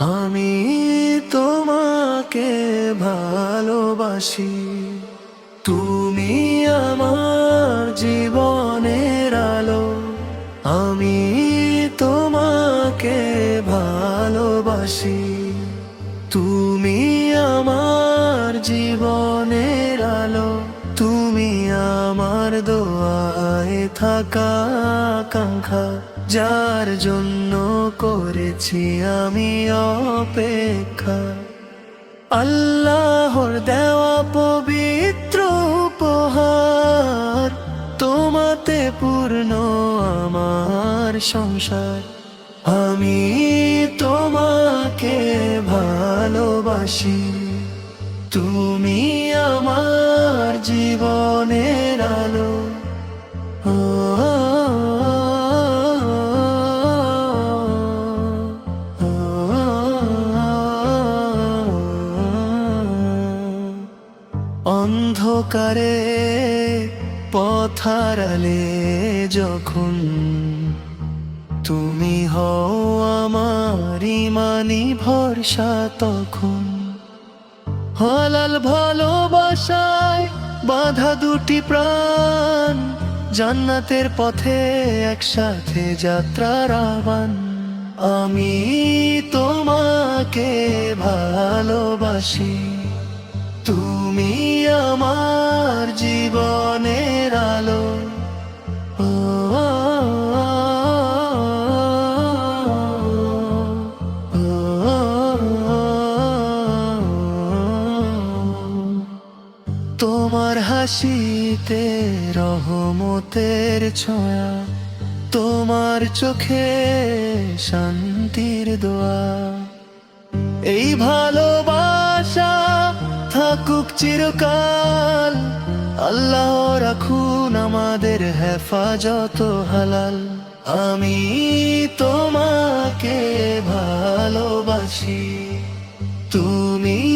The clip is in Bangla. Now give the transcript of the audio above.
আমি তোমাকে ভালোবাসি। তুমি আমার জীবনের আলো। আমি তোমাকে ভালোবাসি। তুমি আমার জীবনের আলো। তুমি আমার দোয়ায় থাকা কাঙ্ক্ষা যার জন্য করেছি আমি অপেক্ষা। আল্লাহর দেওয়া পবিত্র উপহার, তোমাতে পূর্ণ আমার সংসার। আমি তোমাকে ভালোবাসি, তুমি আমার অন্ধকারে পথারালে যখন তুমি হও আমার ইমানি ভরসা তখন। হালাল ভালোবাসায় বাধা দুটি প্রাণ, জান্নাতের পথে একসাথে যাত্রার আহ্বান। আমি তোমাকে ভালোবাসি, তুমি আমার জীবনের আলো। তোমার হাসিতে রহমতের ছোঁয়া তোমার চোখে শান্তির দোয়া। এই ভালোবাসা থাকুক চিরকাল আল্লাহ রাখুন আমাদের হেফাজত হালাল। আমি তোমাকে ভালোবাসি। তুমি